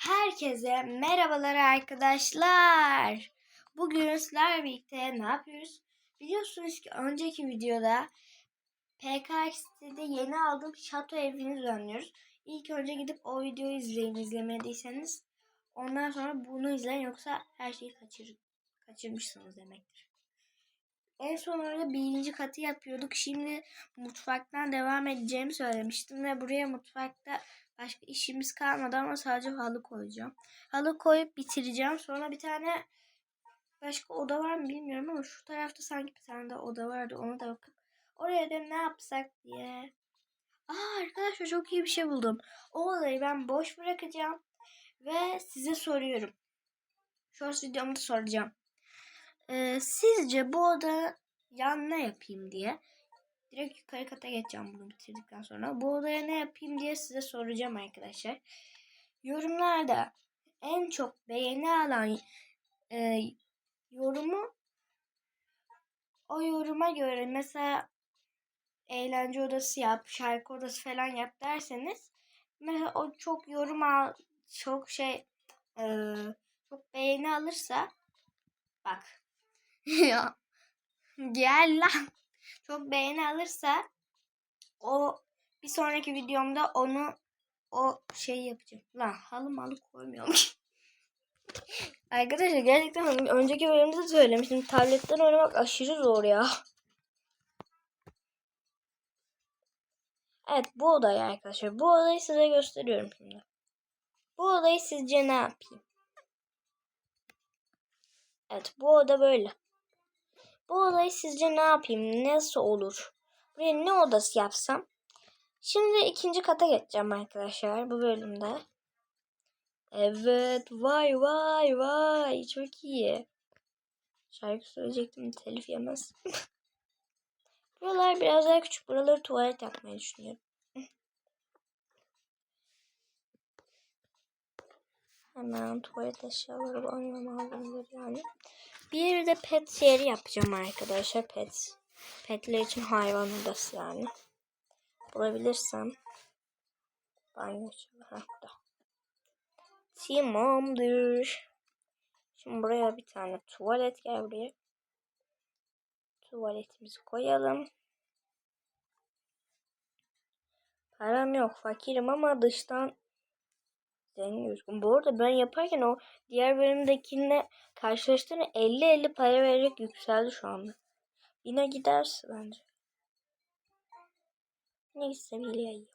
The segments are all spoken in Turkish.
Herkese merhabalar arkadaşlar. Bugün sizlerle birlikte ne yapıyoruz? Biliyorsunuz ki önceki videoda PKX'de yeni aldığım şato evini düzenliyoruz. İlk önce gidip o videoyu izleyin izlemediyseniz. Ondan sonra bunu izleyin yoksa her şeyi kaçır, kaçırmışsınız demektir. En son orada birinci katı yapıyorduk. Şimdi mutfaktan devam edeceğimi söylemiştim ve buraya mutfakta başka işimiz kalmadı ama sadece halı koyacağım. Halı koyup bitireceğim. Sonra bir tane başka oda var mı bilmiyorum ama şu tarafta sanki bir tane de oda vardı. Ona da bakıp oraya da ne yapsak diye. Aa arkadaşlar çok iyi bir şey buldum. O odayı ben boş bırakacağım ve size soruyorum. Shorts videomda soracağım. Ee, sizce bu oda yan ne yapayım diye. Direkt yukarı kata geçeceğim bunu bitirdikten sonra. Bu odaya ne yapayım diye size soracağım arkadaşlar. Yorumlarda en çok beğeni alan e, yorumu o yoruma göre mesela eğlence odası yap, şarkı odası falan yap derseniz mesela o çok yorum al, çok şey e, çok beğeni alırsa bak ya gel lan çok beğeni alırsa o bir sonraki videomda onu o şey yapacağım. Lan halı malı koymuyorum. Arkadaşlar gerçekten önceki bölümde de söylemiştim. Tabletten oynamak aşırı zor ya. Evet bu odayı arkadaşlar. Bu odayı size gösteriyorum şimdi. Bu odayı sizce ne yapayım? Evet bu oda böyle. Bu odayı sizce ne yapayım? Nasıl olur? Buraya ne odası yapsam? Şimdi ikinci kata geçeceğim arkadaşlar bu bölümde. Evet vay vay vay çok iyi. Şarkı söyleyecektim telif yemez. Buralar biraz daha küçük. Buraları tuvalet yapmayı düşünüyorum. Hemen tuvalet eşyaları banyo malzemeleri yani. Bir de pet yeri yapacağım arkadaşlar. Pet. Petler için hayvan odası yani. Bulabilirsem. Banyo Hatta. Tamamdır. Şimdi buraya bir tane tuvalet gel buraya. Tuvaletimizi koyalım. Param yok fakirim ama dıştan gözüküyorum. Bu arada ben yaparken o diğer bölümdekine karşılaştığında 50-50 para vererek yükseldi şu anda. Yine giderse bence. Neyse iyi.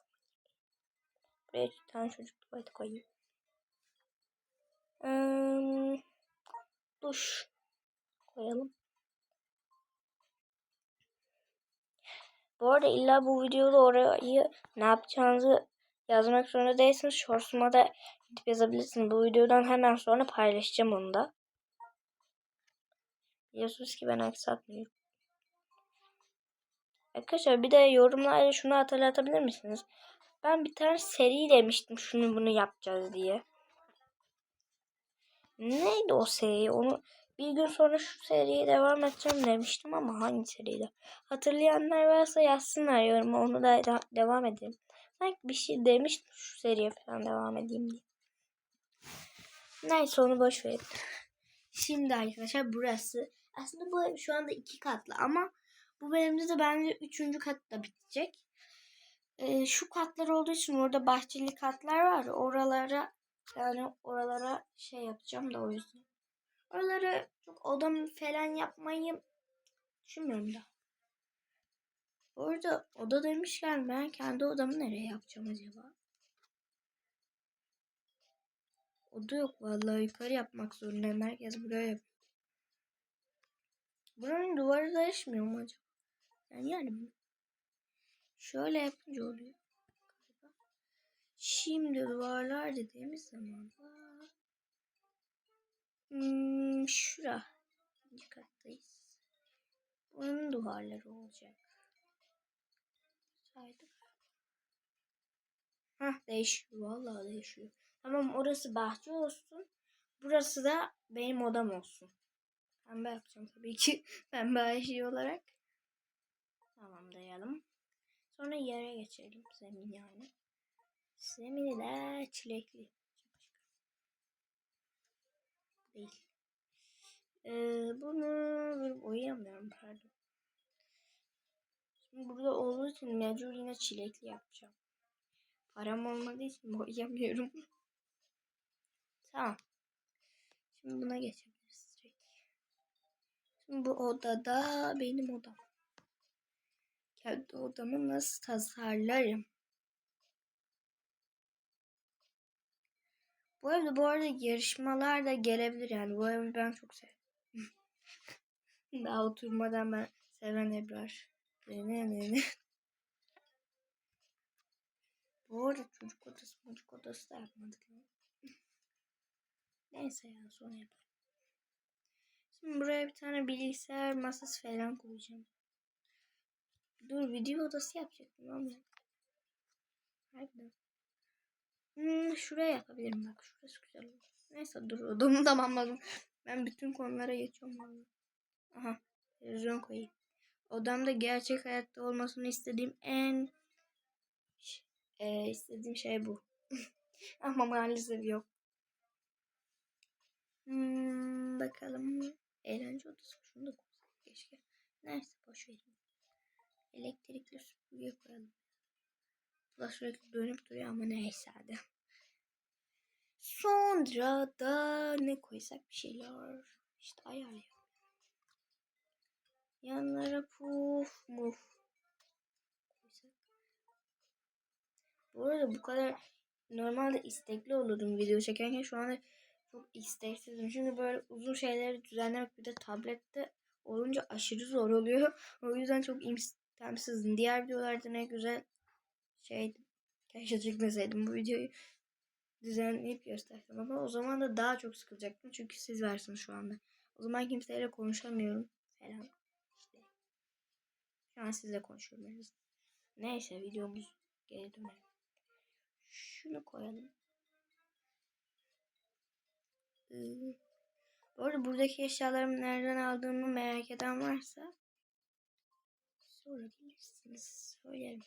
Buraya bir tane çocuk tuvaleti koyayım. Hmm, duş koyalım. Bu arada illa bu videoda orayı ne yapacağınızı yazmak zorunda değilsiniz. Shorts'uma da gidip yazabilirsiniz. Bu videodan hemen sonra paylaşacağım onu da. Biliyorsunuz ki ben aksatmıyorum. Arkadaşlar bir de yorumlarda şunu hatırlatabilir misiniz? Ben bir tane seri demiştim şunu bunu yapacağız diye. Neydi o seri? Onu bir gün sonra şu seriye devam edeceğim demiştim ama hangi seriydi? Hatırlayanlar varsa yazsınlar yoruma onu da devam edelim. Sanki bir şey demiştim şu seriye falan devam edeyim diye. Neyse onu boş verin. Şimdi arkadaşlar burası aslında bu ev şu anda iki katlı ama bu bölümde de bence üçüncü kat da bitecek. Ee, şu katlar olduğu için orada bahçeli katlar var. Oralara yani oralara şey yapacağım da o yüzden. Oralara çok odam falan yapmayı düşünmüyorum da. Orada oda demişken ben kendi odamı nereye yapacağım acaba? Oda yok vallahi yukarı yapmak zorundayım. Herkes buraya yap. Buranın duvarı değişmiyor mu acaba? Yani yani şöyle yapınca oluyor. Şimdi duvarlar dediğimiz zaman hmm, şura ikinci kattayız. Bunun duvarları olacak. Saydık. Hah değişiyor. Vallahi değişiyor. Tamam orası bahçe olsun. Burası da benim odam olsun. Pembe yapacağım tabii ki. Pembe ayşe olarak. Tamam dayalım. Sonra yere geçelim. Zemin yani. Zemini de çilekli. değil. Ee, bunu boyayamıyorum pardon. Şimdi burada olduğu için mecbur yine çilekli yapacağım. Param olmadığı için boyayamıyorum. tamam. Şimdi buna geçebiliriz. Şimdi bu odada benim odam. Kendi odamı nasıl tasarlarım? Bu evde bu arada yarışmalar da gelebilir yani. Bu evi ben çok sevdim. Daha oturmadan ben seven Ebrar. Ne ne ne ne. Bu arada çocuk odası çocuk odası da yapmadık. ya. Neyse ya sonra yaparım. Şimdi buraya bir tane bilgisayar masası falan koyacağım. Dur video odası yapacaktım ama. Harbiden. Hmm, şuraya yapabilirim bak. Şurası güzel olur. Neyse dur odamı tamamladım. Ben bütün konulara geçiyorum vallahi. Aha televizyon koyayım. Odamda gerçek hayatta olmasını istediğim en e, istediğim şey bu. Ama maalesef yok. Bakalım. Eğlence odası. Şunu da koysak keşke. Neyse boş verin. Elektrikli süpürge koyalım. Bu da sürekli dönüp duruyor ama neyse hadi. Sonra da ne koysak bir şeyler. İşte ayarlayalım. Yanlara puf muf. koysak. Bu arada bu kadar normalde istekli olurdum video çekerken şu anda çok isteksizim. Çünkü böyle uzun şeyleri düzenlemek bir de tablette olunca aşırı zor oluyor. O yüzden çok istemsizim. Diğer videolarda ne güzel şeydi. Keşke çekmeseydim bu videoyu düzenleyip göstersem ama o zaman da daha çok sıkılacaktım. Çünkü siz varsınız şu anda. O zaman kimseyle konuşamıyorum falan. İşte. Şu an sizle konuşuyorum. Neyse videomuz geri dönelim. Şunu koyalım. Bu arada buradaki eşyalarımı nereden aldığımı merak eden varsa sorabilirsiniz. Söylerim.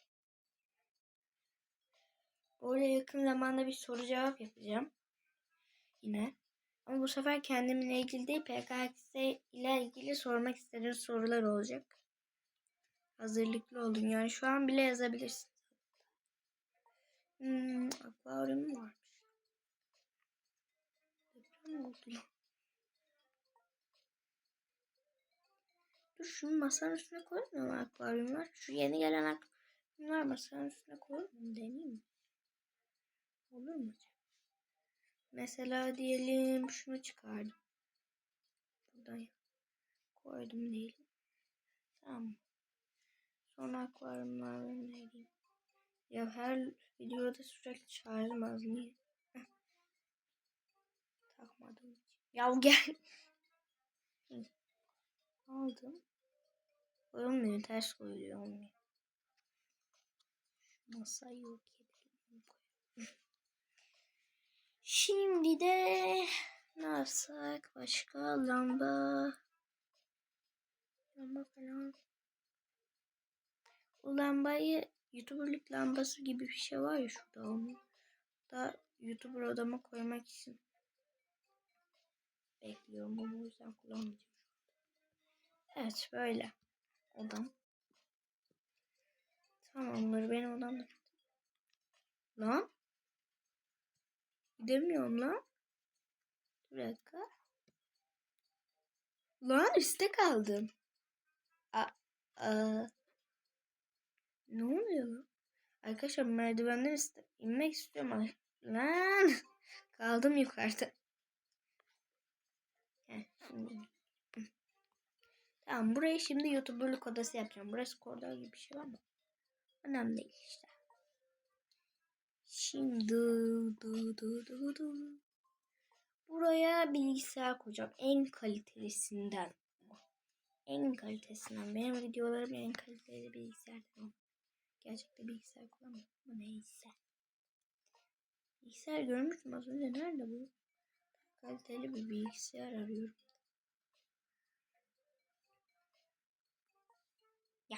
Bu arada yakın zamanda bir soru cevap yapacağım. Yine. Ama bu sefer kendimle ilgili değil PKX ile ilgili sormak istediğim sorular olacak. Hazırlıklı olun. Yani şu an bile yazabilirsin. Hmm, akvaryum varmış. Dur şunu masanın üstüne koymuyor mu akvaryumlar? Şu yeni gelen akvaryumlar masanın üstüne koymuyor mu? Deneyeyim mi? Olur mu? Mesela diyelim şunu çıkardım. Buradan koydum diyelim. Tamam. Sonra akvaryumlar neydi? Ya her videoda sürekli şarjım az niye? Takmadım hiç. Ya gel. Aldım. Olmuyor ters koyuluyor olmuyor. Masayı yok edelim. Şimdi de ne yapsak? Başka lamba. Lamba falan. O lambayı YouTuber'lık lambası gibi bir şey var ya şurada onu. Da YouTuber odama koymak için bekliyorum ama o yüzden kullanmayacağım. Evet böyle odam. Tamamdır benim odam da. Lan? Gidemiyorum lan. Bir dakika. Lan üstte kaldım. A, a. Ne oluyor? Arkadaşlar merdivenden iste inmek istiyorum lan kaldım yukarıda. Heh. Tamam burayı şimdi YouTuber'lık odası yapacağım. Burası koridor gibi bir şey var mı? Önemli değil işte. Şimdi du, du, du, du. buraya bilgisayar koyacağım. En kalitelisinden. En kalitesinden. Benim videolarım en kaliteli bilgisayardan. Gerçekte bilgisayar kullanmıyorum neyse. Bilgisayar görmüştüm az önce. Nerede bu? Kaliteli bir bilgisayar arıyorum. Ya.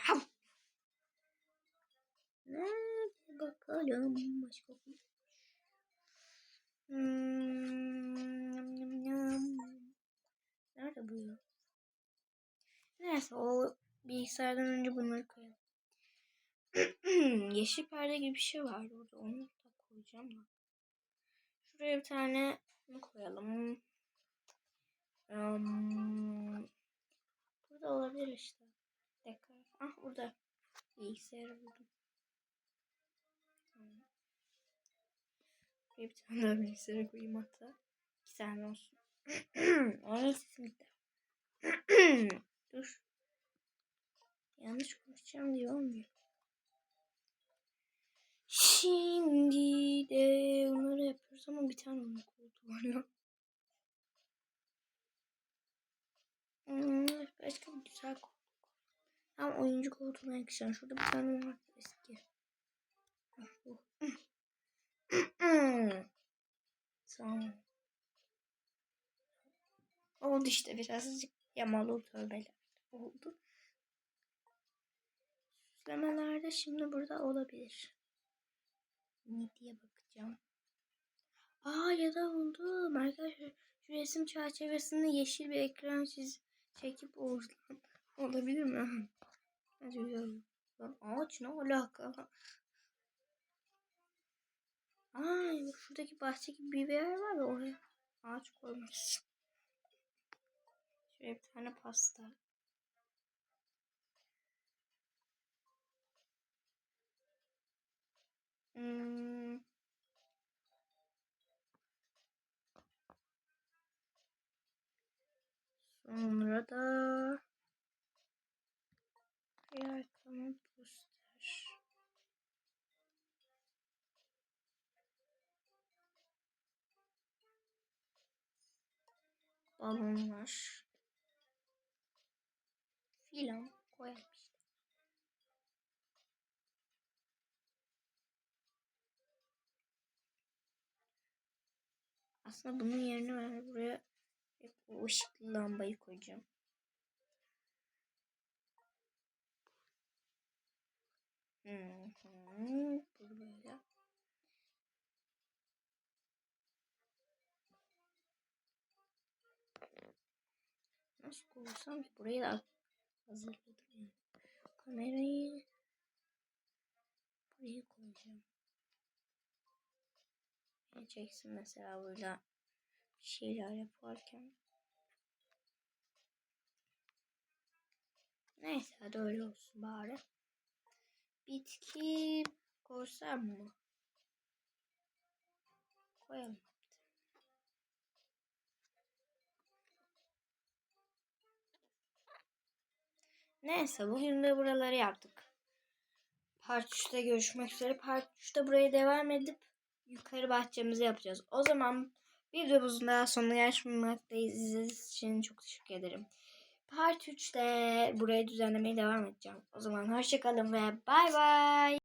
Nerede bakalım başka bir hmm. Nerede bu ya? Neyse o bilgisayardan önce bunları koyalım. Yeşil perde gibi bir şey vardı orada. Onu da koyacağım da. Şuraya bir tane bunu koyalım. Um, burada olabilir işte. Dekor. Ah burada. Bilgisayarı buldum. Tamam. Bir tane daha bilgisayara koyayım hatta. İki tane olsun. Onun sesim gitti. Dur. Yanlış konuşacağım diye olmuyor. Şimdi de onları yapıyoruz ama bir tane onun koltuğu var lan. Hmm, başka bir güzel koltuk. Ama oyuncu koltuğuna yakışan. Şurada bir tane var eski. Ah, tamam. Oldu işte birazcık yamalı tövbeler oldu. Süslemelerde şimdi burada olabilir. Ne diye bakacağım. Aa ya da oldu. Arkadaşlar şu resim çerçevesinde yeşil bir ekran çiz çekip oradan olabilir mi? Yürü. Lan ağaç ne alaka? Aa şuradaki bahçe gibi bir yer var ya oraya ağaç için. Şöyle bir tane pasta. Sonra da bir arkamı poster. Balonlar. Filan koyalım işte. Aslında bunun yerine ben buraya o ışıklı lambayı koyacağım. Bu böyle. Nasıl koysam burayı da hazırladım. Kamerayı buraya koyacağım. Çeksin mesela burada bir şeyler yaparken. Neyse hadi öyle olsun bari. Bitki koysam mı? Koyalım. Neyse bugün de buraları yaptık. Part 3'te görüşmek üzere. Part 3'te buraya devam edip yukarı bahçemizi yapacağız. O zaman videomuzun daha sonuna gelmekteyiz. İzlediğiniz için çok teşekkür ederim. Part 3'te burayı düzenlemeye devam edeceğim. O zaman hoşçakalın ve bay bay.